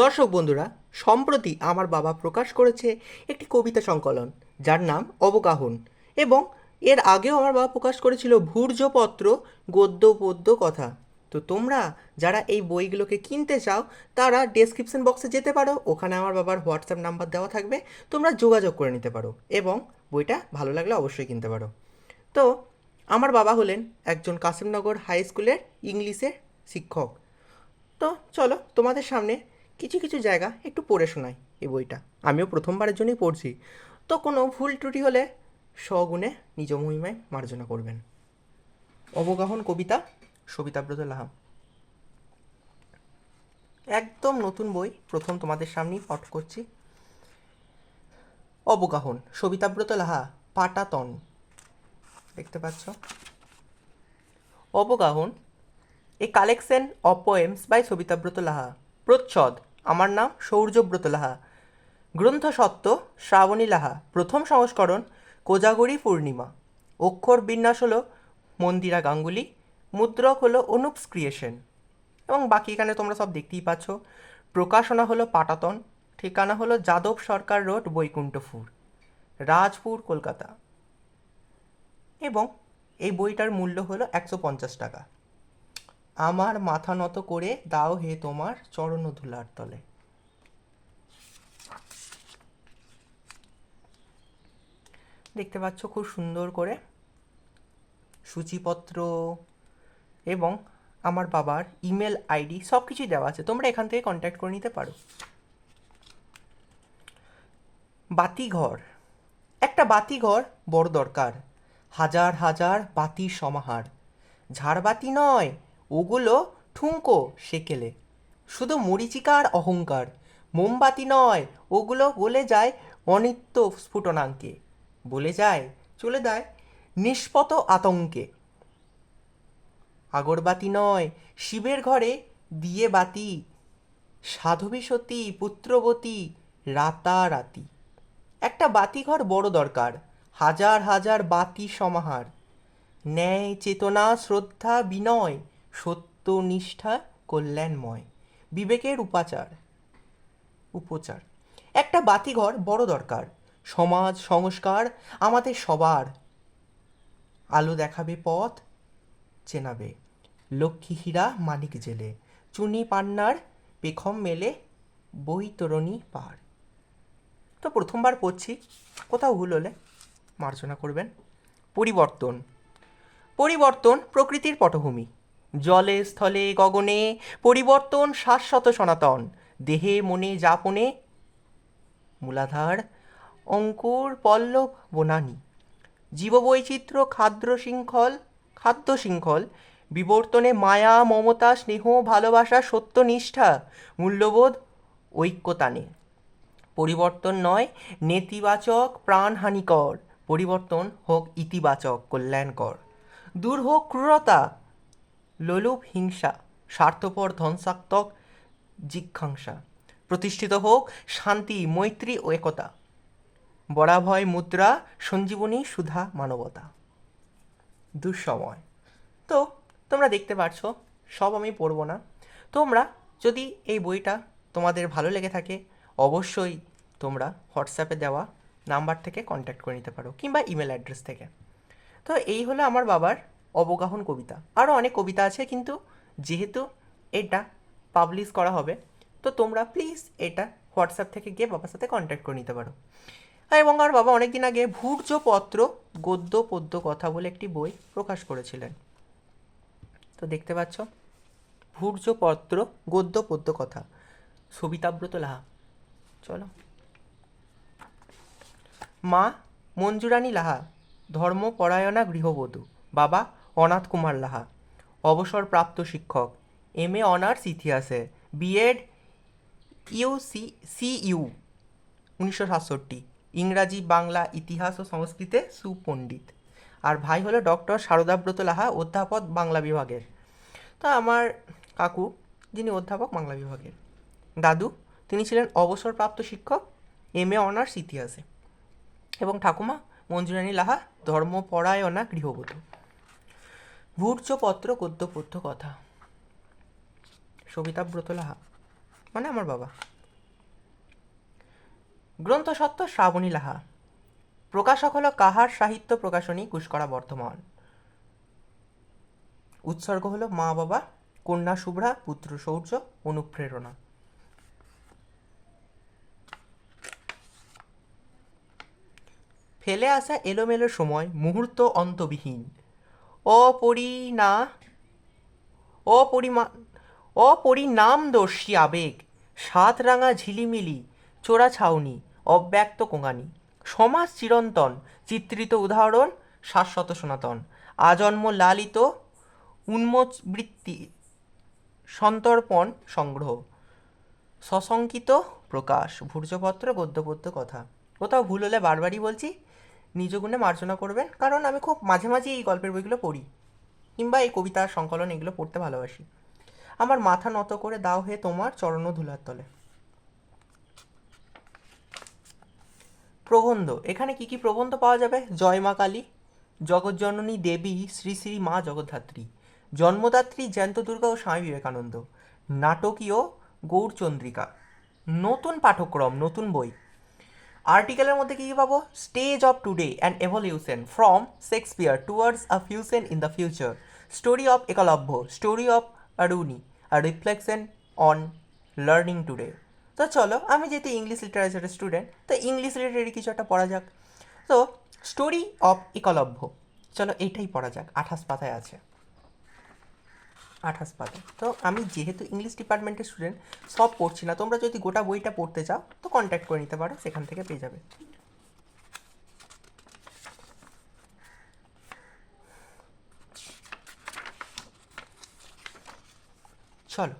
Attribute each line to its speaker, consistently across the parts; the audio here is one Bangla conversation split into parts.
Speaker 1: দর্শক বন্ধুরা, সম্প্রতি আমার বাবা প্রকাশ করেছে একটি কবিতা সংকলন, যার নাম অবগাহন এবং এর আগেও আমার বাবা প্রকাশ করেছিল ভূর্জপত্র গদ্য পদ্য কথা। তো তোমরা যারা এই বইগুলোকে কিনতে চাও, তারা ডেসক্রিপশন বক্সে যেতে পারো, ওখানে আমার বাবার হোয়াটসঅ্যাপ নাম্বার দেওয়া থাকবে, তোমরা যোগাযোগ করে নিতে পারো এবং বইটা ভালো লাগলে অবশ্যই কিনতে পারো। তো আমার বাবা হলেন একজন কাসিমনগর হাই স্কুলের ইংলিশের শিক্ষক। তো চলো তোমাদের সামনে কিছু কিছু জায়গা একটু পড়ে শোনাই এই বইটা। আমিও প্রথমবারের জন্যই পড়ছি। তো কোনো ভুল ত্রুটি হলে স্বগুণে নিজ মহিমায় মার্জনা করবেন। অবগাহন কবিতা সবিতাব্রত লাহা একদম নতুন বই, প্রথম তোমাদের সামনেই পাঠ করছি। অবগাহন সবিতাব্রত লাহা, পাটাতন। দেখতে পাচ্ছ? Abagahan, a collection of poems by Sabitabrata Laha, প্রচ্ছদ। আমার নাম সৌর্যব্রত লাহা গ্রন্থ সত্ত্ব শ্রাবণী লাহা। প্রথম সংস্করণ কোজাগরি পূর্ণিমা। অক্ষর বিন্যাস হলো মন্দিরা গাঙ্গুলি, মুদ্রক হলো অনুপস ক্রিয়েশন। এবং বাকি এখানে তোমরা সব দেখতেই পাচ্ছ। প্রকাশনা হলো পাটাতন, ঠিকানা হলো যাদব সরকার রোড, বৈকুণ্ঠপুর, রাজপুর, কলকাতা। এবং এই বইটার মূল্য হলো একশো পঞ্চাশ টাকা। আমার মাথা নত করে দাও হে তোমার চরণ ধুলার তলে। দেখতে পাচ্ছ খুব সুন্দর করে সূচিপত্র এবং আমার বাবার ইমেল আইডি সব কিছুই দেওয়া আছে। তোমরা এখান থেকে কন্ট্যাক্ট করে নিতে পারো। বাতিঘর। একটা বাতিঘর বড় দরকার। হাজার হাজার বাতির সমাহার। ঝাড়বাতি নয় ওগুলো ঠুঙ্কো সেকেলে। শুধু মরিচিকা আর অহংকার। মোমবাতি নয়, ওগুলো বলে যায় অনিত্য স্ফুটনাঙ্কে। বলে যায়, চলে যায় নিষ্পত আতঙ্কে। আগরবাতি নয়, শিবের ঘরে দিয়ে বাতি। সাধবী সতী, পুত্রবতী, রাতারাতি। একটা বাতিঘর বড় দরকার, হাজার হাজার বাতি সমাহার। ন্যায়, চেতনা, শ্রদ্ধা, বিনয় সত্য নিষ্ঠা কল্যাণময়। বিবেকের উপাচার। উপচার। একটা বাতিঘর বড় দরকার। সমাজ, সংস্কার আমাদের সবার। আলো দেখাবে পথ, চেনাবে। লক্ষ্মী হীরা মানিক জেলে। চুনি পান্নার পেখম মেলে বৈতরণী পার। তো প্রথমবার পড়ছি, কোথাও ভুল হলে মার্জনা করবেন। পরিবর্তন। পরিবর্তন প্রকৃতির পটভূমি। জলে, স্থলে, গগনে পরিবর্তন শাশ্বত সনাতন। দেহে, মনে, যাপনে মূলাধার, অঙ্কুর, পল্লব, বনানী। জীববৈচিত্র্য খাদ্য শৃঙ্খল খাদ্য শৃঙ্খল, বিবর্তনে মায়া, মমতা, স্নেহ, ভালোবাসা সত্যনিষ্ঠা মূল্যবোধ, ঐক্যতানে। পরিবর্তন নয়, নেতিবাচক, প্রাণহানিকর। পরিবর্তন হোক ইতিবাচক, কল্যাণকর। দূর হোক ক্রূরতা লোলুপ হিংসা, স্বার্থপর ধ্বংসাত্মক জিজ্ঞাসা। প্রতিষ্ঠিত হোক, শান্তি, মৈত্রী ও একতা। বরাভয় মুদ্রা, সঞ্জীবনী, সুধা, মানবতা। দুঃসময়। তো, তোমরা দেখতে পারছ, সব আমি পড়ব না। তোমরা যদি এই বইটা তোমাদের ভালো লেগে থাকে, অবশ্যই তোমরা হোয়াটসঅ্যাপে দেওয়া নাম্বার থেকে কন্ট্যাক্ট করে নিতে পারো, কিংবা ইমেল অ্যাড্রেস থেকে। তো এই হলো আমার বাবার অবগাহন কবিতা। আরও অনেক কবিতা আছে, কিন্তু যেহেতু এটা পাবলিশ করা হবে, তো তোমরা প্লিজ এটা হোয়াটসঅ্যাপ থেকে গিয়ে বাবার সাথে কন্ট্যাক্ট করে নিতে পারো। আর এবং আমার বাবা অনেকদিন আগে ভূর্জপত্র গদ্য পদ্য কথা বলে একটি বই প্রকাশ করেছিলেন। তো দেখতে পাচ্ছ, ভূর্জপত্র গদ্য পদ্য কথা, সবিতাব্রত লাহা। চলো। মা মঞ্জুরানী লাহা, ধর্মপরায়ণা গৃহবধূ। বাবা অনাথ কুমার লাহা, অবসরপ্রাপ্ত শিক্ষক, এম এ অনার্স ইতিহাসে, B Ed, U C C U উনিশশো সাতষট্টি, ইংরাজি, বাংলা, ইতিহাস ও সংস্কৃতে সুপণ্ডিত। আর ভাই হলো ডক্টর শারদাব্রত লাহা, অধ্যাপক বাংলা বিভাগের। তা আমার কাকু, যিনি অধ্যাপক বাংলা বিভাগের। দাদু, তিনি ছিলেন অবসরপ্রাপ্ত শিক্ষক, এম এ অনার্স ইতিহাসে। এবং ঠাকুমা, মঞ্জুরানী লাহা, ধর্মপরায়ণা গৃহবধূ। ভূর্জপত্র গদ্যপদ্য কথা। সবিতাব্রত লাহা মানে আমার বাবা। গ্রন্থ সত্য শ্রাবণী লাহা। প্রকাশক হলো কাহার সাহিত্য প্রকাশনী কুশকরা বর্ধমান। উৎসর্গ হলো মা বাবা, কন্যা শুভ্রা, পুত্র শৌর্য অনুপ্রেরণা। ফেলে আসা এলোমেলো সময়, মুহূর্ত অন্তবিহীন। অপরিণা অপরিমা অপরিণামদর্শী আবেগ সাতরাঙা ঝিলিমিলি, চোরা ছাউনি, অব্যক্ত কোঙানি। সমাজ চিরন্তন, চিত্রিত উদাহরণ, শাশ্বত সনাতন। আজন্ম লালিত, উন্মোচবৃত্তি, সন্তর্পণ সংগ্রহ। সশঙ্কিত প্রকাশ, ভূর্জপত্র, গদ্যপদ্য, কথা। কোথাও ভুল হলে বারবারই বলছি নিজ গুণে মার্জনা করবেন, কারণ আমি খুব মাঝে মাঝে এই গল্পের বইগুলো পড়ি, কিংবা এই কবিতা সংকলন এগুলো পড়তে ভালোবাসি। আমার মাথা নত করে দাও হে তোমার চরণ ধুলার তলে। প্রবন্ধ, এখানে কি কি প্রবন্ধ পাওয়া যাবে? জয় মা কালী, জগজ্জননী দেবী, শ্রী শ্রী মা জগদ্ধাত্রী, জন্মদাত্রী জ্যান্ত দুর্গা ও স্বামী বিবেকানন্দ, নাটকীয় গৌরচন্দ্রিকা নতুন পাঠক্রম, নতুন বই। আর্টিকেলের মধ্যে কী পাবো? Stage of today and evolution from Shakespeare towards a fusion in the future story of Eklavya story of Aruni R reflection on learning today তো চলো, আমি যেহেতু ইংলিশ লিটারেচারের স্টুডেন্ট তো ইংলিশ রিলেটেড কিছু একটা পড়া যাক। তো স্টোরি অফ একলভ্য চলো এইটাই পড়া যাক, আঠাশ পাতায় আছে। আঠাশ পাতা তো আমি যেহেতু ইংলিশ ডিপার্টমেন্টের স্টুডেন্ট সব পড়ছি না। তোমরা যদি গোটা বইটা পড়তে চাও, তো কন্ট্যাক্ট করে নিতে পারো, সেখান থেকে পেয়ে যাবে। চলো।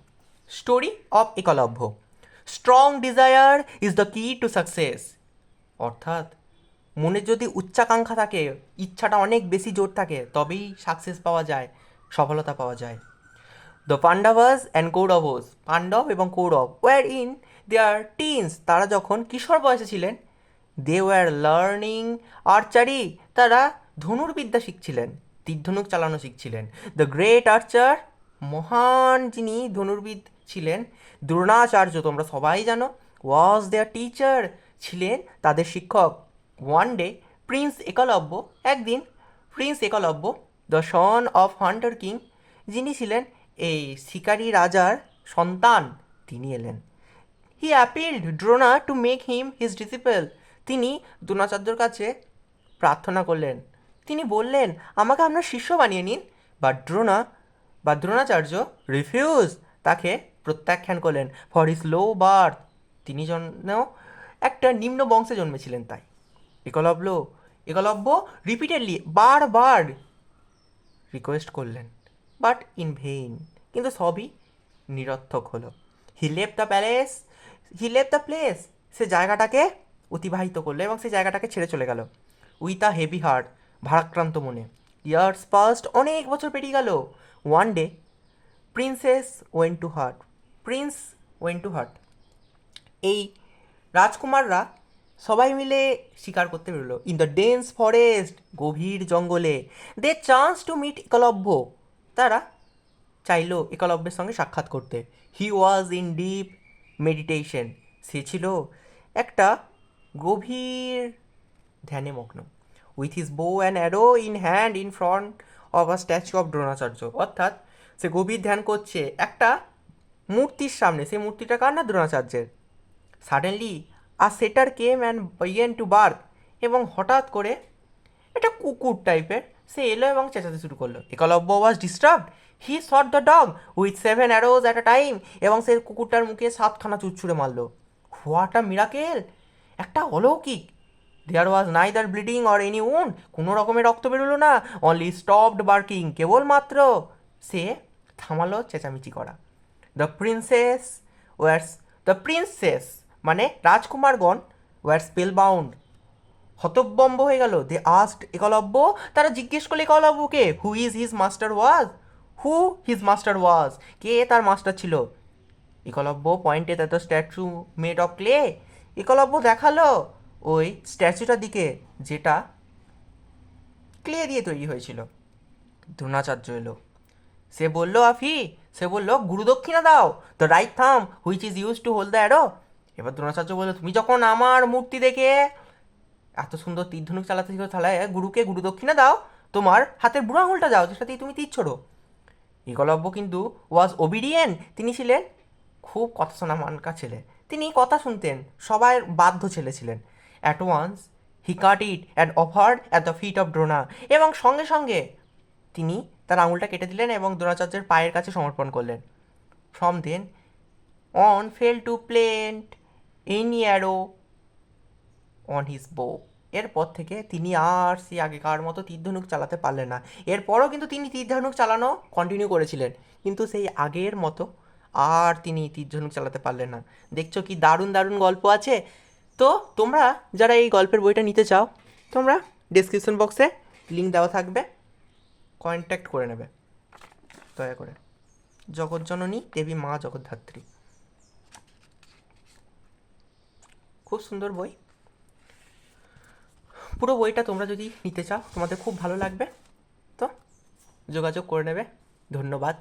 Speaker 1: Story of Eklavya strong desire is the key to success অর্থাৎ, মনে যদি উচ্চাকাঙ্ক্ষা থাকে, ইচ্ছাটা অনেক বেশি জোর থাকে, তবেই সাকসেস পাওয়া যায়, সফলতা পাওয়া যায়। দ্য পাণ্ডাভাস অ্যান্ড কৌরবস পাণ্ডব এবং Kaurav war in their teens তারা যখন কিশোর বয়সে ছিলেন দে ওয়ার লার্নিং আর্চারি তারা ধনুর্বিদ্যা শিখছিলেন, তীরধনুক চালানো শিখছিলেন। দ্য গ্রেট আর্চার মহান যিনি ধনুর্বিদ ছিলেন, দ্রোণাচার্য তোমরা সবাই জানো ওয়াজ দেয়ার টিচার ছিলেন তাদের শিক্ষক। ওয়ান ডে প্রিন্স একলব্য একদিন prince Eklavya the son of hunter king যিনি ছিলেন এই শিকারী রাজার সন্তান তিনি এলেন। He appealed Drona to make him his disciple তিনি দ্রোণাচার্যর কাছে প্রার্থনা করলেন। তিনি বললেন, আমাকে আপনার শিষ্য বানিয়ে নিন। বা দ্রোণা বা দ্রোণাচার্য রিফিউজ তাকে প্রত্যাখ্যান করলেন। ফর হিজ লো বার্থ তিনি জন্য একটা নিম্ন বংশে জন্মেছিলেন তাই। একলব্য একলব্য রিপিটেডলি বারবার রিকোয়েস্ট করলেন। But in vein. কিন্তু সবই নিরর্থক হলো। হি leave the palace he leave the place সে জায়গাটাকে অতিবাহিত করল এবং সে জায়গাটাকে ছেড়ে চলে গেল। উইথ আ হেভি হার্ট ভারাক্রান্ত মনে। ইয়ার্স পাস্ট অনেক বছর পেরিয়ে গেল। One day princes went to hunt prince went to hunt এই রাজকুমাররা সবাই মিলে শিকার করতে বেরোলো। ইন দ্য ডেন্স ফরেস্ট গভীর জঙ্গলে they chance to meet Eklavya তারা চাইলো একলব্যের সঙ্গে সাক্ষাৎ করতে। He was in deep meditation সে ছিল একটা গভীর ধ্যানে মগ্ন। With his bow and arrow in hand in front of a statue of Dronacharya অর্থাৎ সে গভীর ধ্যান করছে একটা মূর্তির সামনে। সেই মূর্তিটা কার না? দ্রোণাচার্যের suddenly a setter came and began to bark এবং হঠাৎ করে এটা কুকুর টাইপের সে এলো এবং চেঁচাতে শুরু করল। Eklavya was disturbed he shot the dog with seven arrows at a time এবং সে কুকুরটার মুখে সাতখানা ছুঁড়ে মারলো। হোয়াট আ মিরাকেল একটা অলৌকিক। There was neither bleeding or any wound কোনো রকমের রক্ত বেরোলো না। অনলি স্টপড বার্কিং কেবলমাত্র সে থামালো চেঁচামেচি করা। The princes wars the princes মানে রাজকুমারগণ ওয়ার স্পেল বাউন্ড হতবম্ব হয়ে গেল। দে আস্ট একলব্য, তারা জিজ্ঞেস করলে একলব্যকে who is his master was who his master was কে তার মাস্টার ছিল? Ekalavya pointed the statue made of clay Ekalavya দেখাল ওই স্ট্যাচুটার দিকে, যেটা ক্লে দিয়ে তৈরি হয়েছিল। দ্রোণাচার্য এলো। সে বলল, আফি, সে বলল, গুরুদক্ষিণা দাও। The right thumb which is use to hold the arrow এবার দ্রোণাচার্য বলল, তুমি যখন আমার মূর্তি দেখে এত সুন্দর তীর ধনুক চালাতে শিখো তাহলে গুরুকে গুরুদক্ষিণা দাও। তোমার হাতের বুড়ো আঙুলটা দাও যেটাতেই তুমি তীর ছোড়ো। একলব্য কিন্তু ওয়াজ ওবিডিয়েন্ট তিনি ছিলেন খুব কথা শোনা মানকা ছেলে। তিনি কথা শুনতেন, সবাই বাধ্য ছেলে ছিলেন। At once he cut it and offered at the feet of Drona এবং সঙ্গে সঙ্গে তিনি তার আঙুলটা কেটে দিলেন এবং দ্রোণাচার্যের পায়ের কাছে সমর্পণ করলেন। From then on fail to plant any arrow on his bow এরপর থেকে তিনি আর সেই আগেকার মতো তীর ধনুক চালাতে পারলেন না। এরপরও কিন্তু তিনি তীর ধনুক চালানো কন্টিনিউ করেছিলেন। কিন্তু সেই আগের মতো আর তিনি তীর ধনুক চালাতে পারলেন না। দেখছ কি দারুণ দারুণ গল্প আছে? তো তোমরা যারা এই গল্পের বইটা নিতে চাও, তোমরা ডিসক্রিপশন বক্সে লিঙ্ক দেওয়া থাকবে। কন্ট্যাক্ট করে নেবে। দয়া করে। জগৎজননী দেবী মা জগদ্ধাত্রী। খুব সুন্দর বই। পুরো বইটা তোমরা যদি নিতে চাও, তোমাদের খুব ভালো লাগবে। তো যোগাযোগ করে নেবে। ধন্যবাদ।